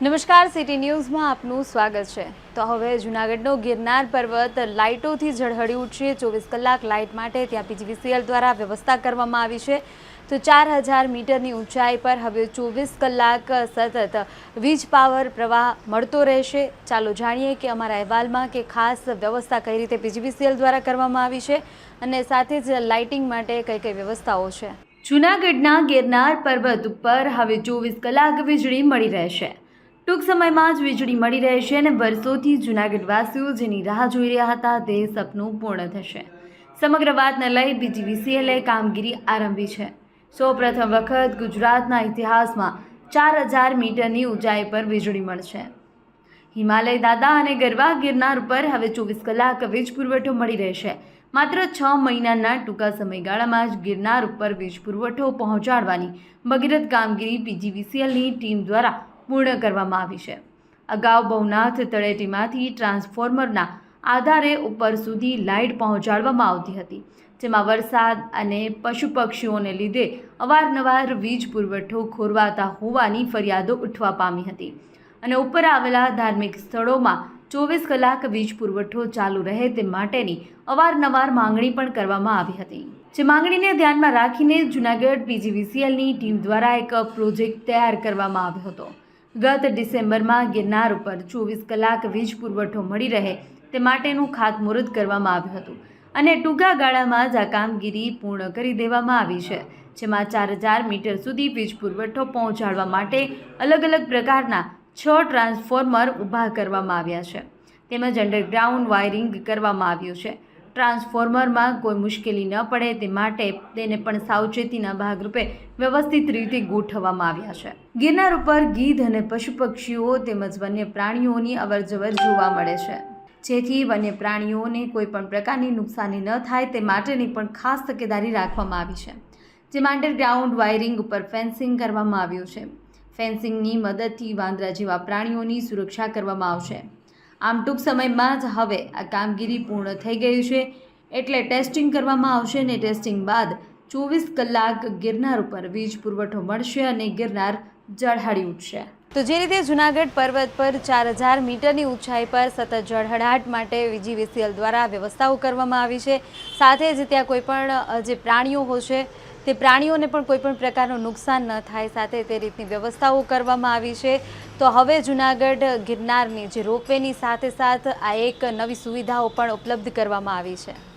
નમસ્કાર, સિટી ન્યૂઝમાં આપનું સ્વાગત છે. તો હવે જૂનાગઢનો ગિરનાર પર્વત લાઇટોથી ઝળહળી ઉઠશે ચોવીસ કલાક લાઇટ માટે ત્યાં પીજીવીસીએલ દ્વારા વ્યવસ્થા કરવામાં આવી છે. તો ચાર હજાર મીટરની ઊંચાઈ પર હવે ચોવીસ કલાક સતત વીજ પાવર પ્રવાહ મળતો રહેશે. ચાલો જાણીએ કે અમારા અહેવાલમાં કે ખાસ વ્યવસ્થા કઈ રીતે પીજીવીસીએલ દ્વારા કરવામાં આવી છે અને સાથે જ લાઇટિંગ માટે કઈ કઈ વ્યવસ્થાઓ છે. જૂનાગઢના ગિરનાર પર્વત ઉપર હવે ચોવીસ કલાક વીજળી મળી રહેશે. ટૂંક સમયમાં જ વીજળી મળી રહેશે અને વર્ષોથી જૂનાગઢવાસીઓ જેની રાહ જોઈ રહ્યા હતા તે સપનું પૂર્ણ થશે. સમગ્ર વાતને લઈ બીજીવીસીએલે કામગીરી આરંભી છે. સૌપ્રથમ વખત ગુજરાતના ઇતિહાસમાં ચાર હજાર મીટરની ઊંચાઈ પર વીજળી મળશે. હિમાલય દાદા અને ગરવા ગિરનાર ઉપર હવે ચોવીસ કલાક વીજ પુરવઠો મળી રહેશે. માત્ર છ મહિનાના ટૂંકા સમયગાળામાં જ ગિરનાર ઉપર વીજ પુરવઠો પહોંચાડવાની ભગીરથ કામગીરી પીજીવીસીએલની ટીમ દ્વારા પૂર્ણ કરવામાં આવી છે. અગાઉ ભવનાથ તળેટીમાંથી ટ્રાન્સફોર્મરના આધારે ઉપર સુધી લાઇટ પહોંચાડવામાં આવતી હતી, જેમાં વરસાદ અને પશુ પક્ષીઓને લીધે અવારનવાર વીજ પુરવઠો ખોરવાતા હોવાની ફરિયાદો ઉઠવા પામી હતી અને ઉપર આવેલા ધાર્મિક સ્થળોમાં ચોવીસ કલાક વીજ પુરવઠો ચાલુ રહે તે માટેની અવારનવાર માંગણી પણ કરવામાં આવી હતી. જે માંગણીને ધ્યાનમાં રાખીને જૂનાગઢ પીજીવીસીએલની ટીમ દ્વારા એક પ્રોજેક્ટ તૈયાર કરવામાં આવ્યો હતો. ગત ડિસેમ્બરમાં ગિરનાર ઉપર ચોવીસ કલાક વીજ પુરવઠો મળી રહે તે માટેનું ખાતમુહૂર્ત કરવામાં આવ્યું હતું. અને ટૂંકા ગાળામાં જ આ કામગીરી પૂર્ણ કરી દેવામાં આવી છે, જેમાં ચાર હજાર મીટર સુધી વીજ પુરવઠો પહોંચાડવા માટે અલગ અલગ પ્રકારના છ ટ્રાન્સફોર્મર ઊભા કરવામાં આવ્યા છે. તેમજ અંડરગ્રાઉન્ડ વાયરિંગ કરવામાં આવ્યું છે. ટ્રાન્સફોર્મરમાં કોઈ મુશ્કેલી ન પડે તે માટે તેને પણ સાવચેતીના ભાગરૂપે વ્યવસ્થિત રીતે ગોઠવવામાં આવ્યા છે. ગિરનાર ઉપર ગીધ અને પશુ પક્ષીઓ તેમજ વન્ય પ્રાણીઓની અવરજવર જોવા મળે છે. જેથી વન્ય પ્રાણીઓને કોઈ પણ પ્રકારની નુકસાની ન થાય તે માટેની પણ ખાસ તકેદારી રાખવામાં આવી છે. જેમાં અંડરગ્રાઉન્ડ વાયરિંગ ઉપર ફેન્સિંગ કરવામાં આવ્યું છે. ફેન્સિંગની મદદથી વાંદરા જેવા પ્રાણીઓની સુરક્ષા કરવામાં આવશે. આમ ટૂંક સમયમાં જ હવે આ કામગીરી પૂર્ણ થઈ ગઈ છે. એટલે ટેસ્ટિંગ કરવામાં આવશે અને ટેસ્ટિંગ બાદ ચોવીસ કલાક ગિરનાર ઉપર વીજ પુરવઠો મળશે અને ગિરનાર ઝળહળી ઉઠશે. તો જે રીતે જૂનાગઢ પર્વત પર ચાર હજાર મીટરની ઊંચાઈ પર સતત ઝળહળાટ માટે વીજીવીસીએલ દ્વારા વ્યવસ્થાઓ કરવામાં આવી છે. સાથે જ ત્યાં કોઈપણ જે પ્રાણીઓ હશે તે પ્રાણીઓને પણ કોઈ પણ પ્રકારનું નુકસાન ન થાય સાથે તે રીતની વ્યવસ્થાઓ કરવામાં આવી છે. તો હવે જૂનાગઢ ગિરનારની જે રોપવેની સાથે સાથ આ એક નવી સુવિધાઓ પણ ઉપલબ્ધ કરવામાં આવી છે.